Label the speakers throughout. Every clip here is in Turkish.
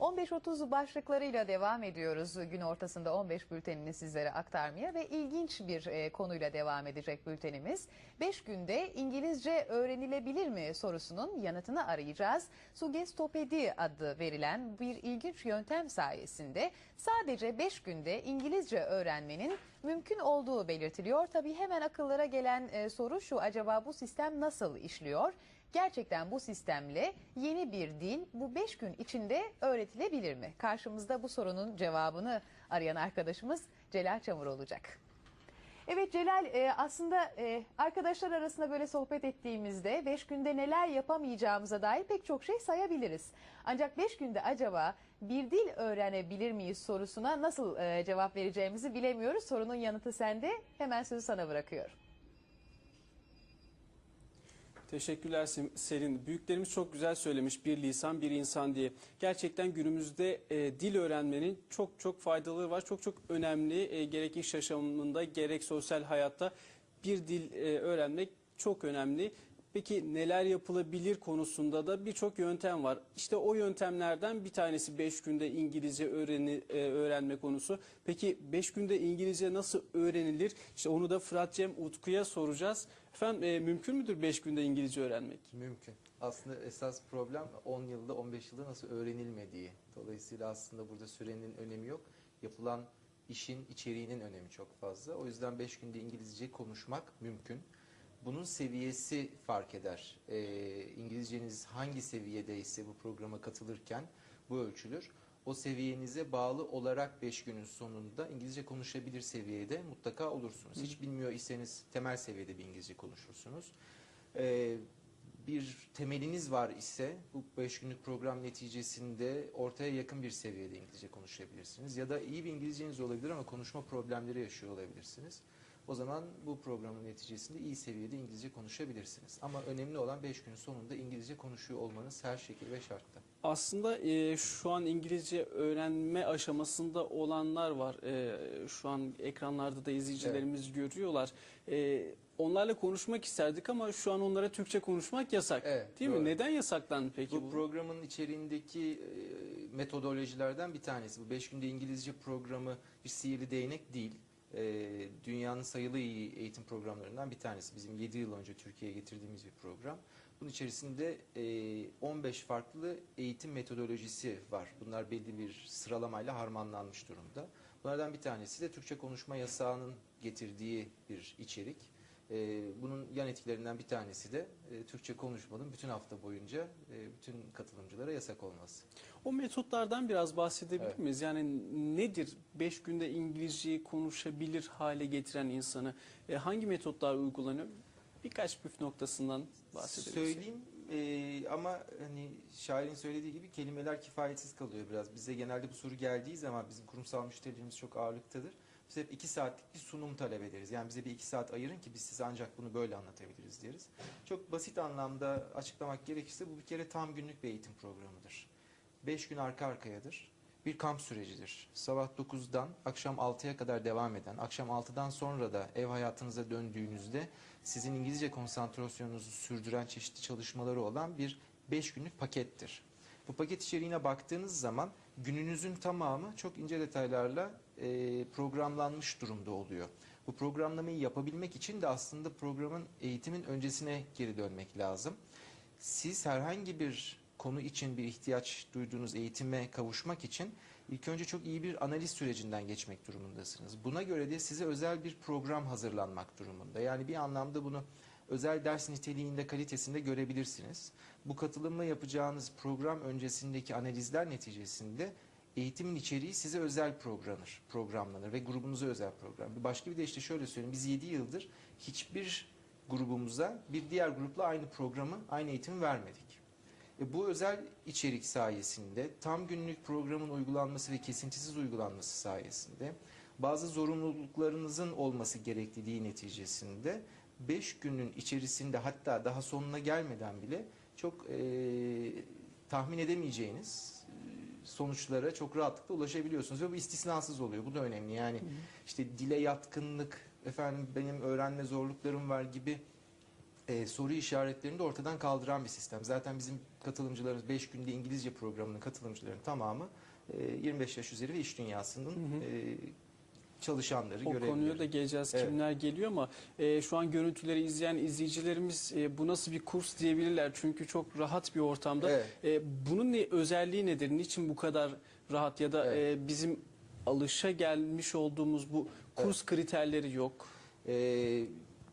Speaker 1: 15.30 başlıklarıyla devam ediyoruz. Gün ortasında 15 bültenini sizlere aktarmaya ve ilginç bir e, konuyla devam edecek bültenimiz. 5 günde İngilizce öğrenilebilir mi sorusunun yanıtını arayacağız. Sugestopedi adı verilen bir ilginç yöntem sayesinde sadece 5 günde İngilizce öğrenmenin mümkün olduğu belirtiliyor. Tabii hemen akıllara gelen e, soru şu acaba bu sistem nasıl işliyor? Gerçekten bu sistemle yeni bir dil bu 5 gün içinde öğretilebilir mi? Karşımızda bu sorunun cevabını arayan arkadaşımız Celal Çamur olacak. Evet Celal e, aslında e, arkadaşlar arasında böyle sohbet ettiğimizde 5 günde neler yapamayacağımıza dair pek çok şey sayabiliriz. Ancak 5 günde acaba bir dil öğrenebilir miyiz sorusuna nasıl e, cevap vereceğimizi bilemiyoruz. Sorunun yanıtı sende. Hemen sözü sana bırakıyorum.
Speaker 2: Teşekkürler Selin. Büyüklerimiz çok güzel söylemiş bir lisan bir insan diye. Gerçekten günümüzde e, dil öğrenmenin çok çok faydaları var. Çok çok önemli e, gerek iş yaşamında gerek sosyal hayatta bir dil e, öğrenmek çok önemli. Peki neler yapılabilir konusunda da birçok yöntem var. İşte o yöntemlerden bir tanesi 5 günde İngilizce öğreni, e, öğrenme konusu. Peki 5 günde İngilizce nasıl öğrenilir? İşte onu da Fırat Cem Utku'ya soracağız. Efendim e, mümkün müdür 5 günde İngilizce öğrenmek?
Speaker 3: Mümkün. Aslında esas problem 10 yılda 15 yılda nasıl öğrenilmediği. Dolayısıyla aslında burada sürenin önemi yok. Yapılan işin içeriğinin önemi çok fazla. O yüzden 5 günde İngilizce konuşmak mümkün. Bunun seviyesi fark eder. Ee, İngilizceniz hangi seviyedeyse bu programa katılırken bu ölçülür. O seviyenize bağlı olarak 5 günün sonunda İngilizce konuşabilir seviyede mutlaka olursunuz. Hiç bilmiyor iseniz temel seviyede bir İngilizce konuşursunuz. Ee, bir temeliniz var ise bu 5 günlük program neticesinde ortaya yakın bir seviyede İngilizce konuşabilirsiniz. Ya da iyi bir İngilizceniz olabilir ama konuşma problemleri yaşıyor olabilirsiniz. O zaman bu programın neticesinde iyi seviyede İngilizce konuşabilirsiniz. Ama önemli olan 5 günün sonunda İngilizce konuşuyor olmanız her şekil ve şartta.
Speaker 2: Aslında e, şu an İngilizce öğrenme aşamasında olanlar var. E, şu an ekranlarda da izleyicilerimiz görüyorlar. E, onlarla konuşmak isterdik ama şu an onlara Türkçe konuşmak yasak.
Speaker 3: Evet,
Speaker 2: Değil
Speaker 3: doğru.
Speaker 2: mi? Neden yasaklandı peki
Speaker 3: bu
Speaker 2: bu?
Speaker 3: programın içeriğindeki e, metodolojilerden bir tanesi. Bu 5 günde İngilizce programı bir sihirli değnek değil. E, dünyanın sayılı iyi eğitim programlarından bir tanesi. Bizim 7 yıl önce Türkiye'ye getirdiğimiz bir program. Bunun içerisinde e, 15 farklı eğitim metodolojisi var. Bunlar belli bir sıralamayla harmanlanmış durumda. Bunlardan bir tanesi de Türkçe konuşma yasağının getirdiği bir içerik. Ee, bunun yan etkilerinden bir tanesi de e, Türkçe konuşmanın bütün hafta boyunca e, bütün katılımcılara yasak olması.
Speaker 2: O metotlardan biraz bahsedebilir
Speaker 3: Evet.
Speaker 2: miyiz? Yani nedir 5 günde İngilizceyi konuşabilir hale getiren insanı? E, hangi metotlar uygulanıyor? Birkaç püf noktasından bahsedelim.
Speaker 3: Söyleyeyim e, ama hani şairin söylediği gibi kelimeler kifayetsiz kalıyor biraz. Bize genelde bu soru geldiği zaman bizim kurumsal müşterilerimiz çok ağırlıktadır. Biz hep iki saatlik bir sunum talep ederiz. Yani bize bir iki saat ayırın ki biz size ancak bunu böyle anlatabiliriz deriz. Çok basit anlamda açıklamak gerekirse bu bir kere tam günlük bir eğitim programıdır. Beş gün arka arkayadır. Bir kamp sürecidir. Sabah 9'dan akşam 6'ya kadar devam eden, akşam 6'dan sonra da ev hayatınıza döndüğünüzde sizin İngilizce konsantrasyonunuzu sürdüren çeşitli çalışmaları olan bir 5 günlük pakettir. Bu paket içeriğine baktığınız zaman gününüzün tamamı çok ince detaylarla e, programlanmış durumda oluyor. Bu programlamayı yapabilmek için de aslında programın eğitimin öncesine geri dönmek lazım. Siz herhangi bir konu için bir ihtiyaç duyduğunuz eğitime kavuşmak için ilk önce çok iyi bir analiz sürecinden geçmek durumundasınız. Buna göre de size özel bir program hazırlanmak durumunda. Yani bir anlamda bunu özel ders niteliğinde, kalitesinde görebilirsiniz. Bu katılımla yapacağınız program öncesindeki analizler neticesinde eğitimin içeriği size özel programlanır, programlanır ve grubunuza özel program. Başka bir de işte şöyle söyleyeyim, biz 7 yıldır hiçbir grubumuza bir diğer grupla aynı programı, aynı eğitimi vermedik. E, bu özel içerik sayesinde tam günlük programın uygulanması ve kesintisiz uygulanması sayesinde bazı zorunluluklarınızın olması gerekliliği neticesinde 5 günün içerisinde hatta daha sonuna gelmeden bile çok e, tahmin edemeyeceğiniz sonuçlara çok rahatlıkla ulaşabiliyorsunuz ve bu istisnasız oluyor. Bu da önemli. Yani işte dile yatkınlık, efendim benim öğrenme zorluklarım var gibi e, soru işaretlerini de ortadan kaldıran bir sistem. Zaten bizim katılımcılarımız 5 günde İngilizce programının katılımcılarının tamamı e, 25 yaş üzeri ve iş dünyasının e, çalışanları,
Speaker 2: O
Speaker 3: görevlileri.
Speaker 2: konuya da geleceğiz.
Speaker 3: Evet.
Speaker 2: Kimler geliyor ama e, şu an görüntüleri izleyen izleyicilerimiz e, bu nasıl bir kurs diyebilirler. Çünkü çok rahat bir ortamda.
Speaker 3: Evet.
Speaker 2: E, bunun ne, özelliği nedir? Niçin bu kadar rahat ya da
Speaker 3: Evet.
Speaker 2: e, bizim alışa gelmiş olduğumuz bu kurs kriterleri yok?
Speaker 3: Ee,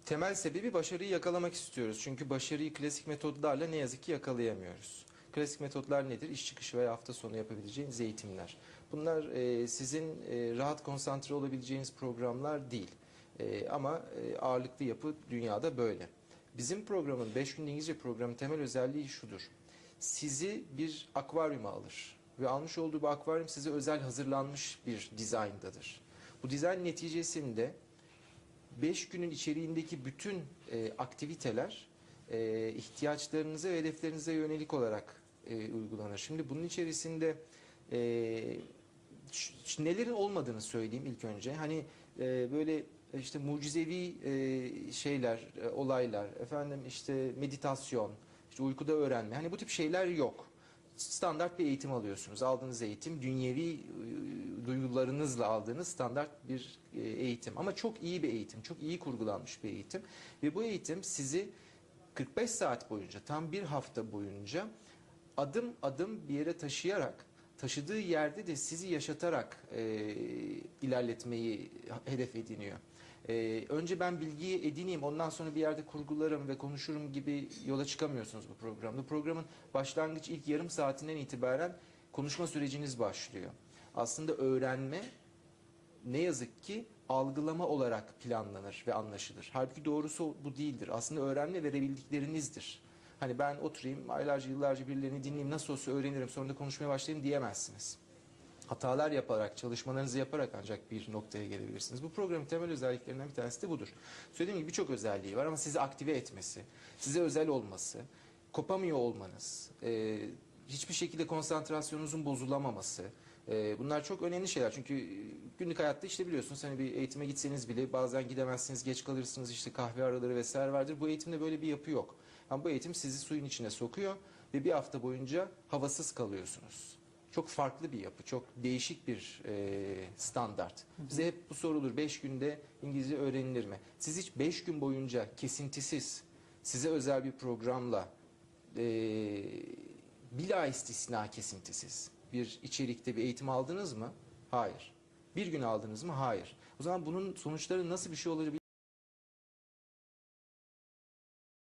Speaker 3: temel sebebi başarıyı yakalamak istiyoruz. Çünkü başarıyı klasik metodlarla ne yazık ki yakalayamıyoruz. Klasik metotlar nedir? İş çıkışı veya hafta sonu yapabileceğiniz eğitimler. Bunlar e, sizin e, rahat konsantre olabileceğiniz programlar değil. E, ama e, ağırlıklı yapı dünyada böyle. Bizim programın 5 gün İngilizce programın temel özelliği şudur. Sizi bir akvaryuma alır ve almış olduğu bu akvaryum size özel hazırlanmış bir dizayndadır. Bu dizayn neticesinde 5 günün içeriğindeki bütün e, aktiviteler e, ihtiyaçlarınıza ve hedeflerinize yönelik olarak e, uygulanır. Şimdi bunun içerisinde e, nelerin olmadığını söyleyeyim ilk önce. Hani e, böyle işte mucizevi e, şeyler, e, olaylar, efendim işte meditasyon, işte uykuda öğrenme. Hani bu tip şeyler yok. Standart bir eğitim alıyorsunuz. Aldığınız eğitim dünyevi e, duygularınızla aldığınız standart bir e, eğitim. Ama çok iyi bir eğitim, çok iyi kurgulanmış bir eğitim. Ve bu eğitim sizi 45 saat boyunca, tam bir hafta boyunca adım adım bir yere taşıyarak, taşıdığı yerde de sizi yaşatarak e, ilerletmeyi hedef ediniyor. E, önce ben bilgiyi edineyim, ondan sonra bir yerde kurgularım ve konuşurum gibi yola çıkamıyorsunuz bu programda. Programın başlangıç ilk yarım saatinden itibaren konuşma süreciniz başlıyor. Aslında öğrenme ne yazık ki algılama olarak planlanır ve anlaşılır. Halbuki doğrusu bu değildir. Aslında öğrenme verebildiklerinizdir. Hani ben oturayım aylarca yıllarca birilerini dinleyeyim nasıl olsa öğrenirim sonra da konuşmaya başlayayım diyemezsiniz. Hatalar yaparak, çalışmalarınızı yaparak ancak bir noktaya gelebilirsiniz. Bu programın temel özelliklerinden bir tanesi de budur. Söylediğim gibi birçok özelliği var ama sizi aktive etmesi, size özel olması, kopamıyor olmanız, e, hiçbir şekilde konsantrasyonunuzun bozulamaması, e, bunlar çok önemli şeyler. Çünkü e, günlük hayatta işte biliyorsunuz hani bir eğitime gitseniz bile bazen gidemezsiniz, geç kalırsınız işte kahve araları vesaire vardır. Bu eğitimde böyle bir yapı yok. Ama bu eğitim sizi suyun içine sokuyor ve bir hafta boyunca havasız kalıyorsunuz. Çok farklı bir yapı, çok değişik bir e, standart. Bize hep bu sorulur, 5 günde İngilizce öğrenilir mi? Siz hiç 5 gün boyunca kesintisiz, size özel bir programla, e, bila istisna kesintisiz bir içerikte bir eğitim aldınız mı? Hayır. Bir gün aldınız mı? Hayır. O zaman bunun sonuçları nasıl bir şey olabilir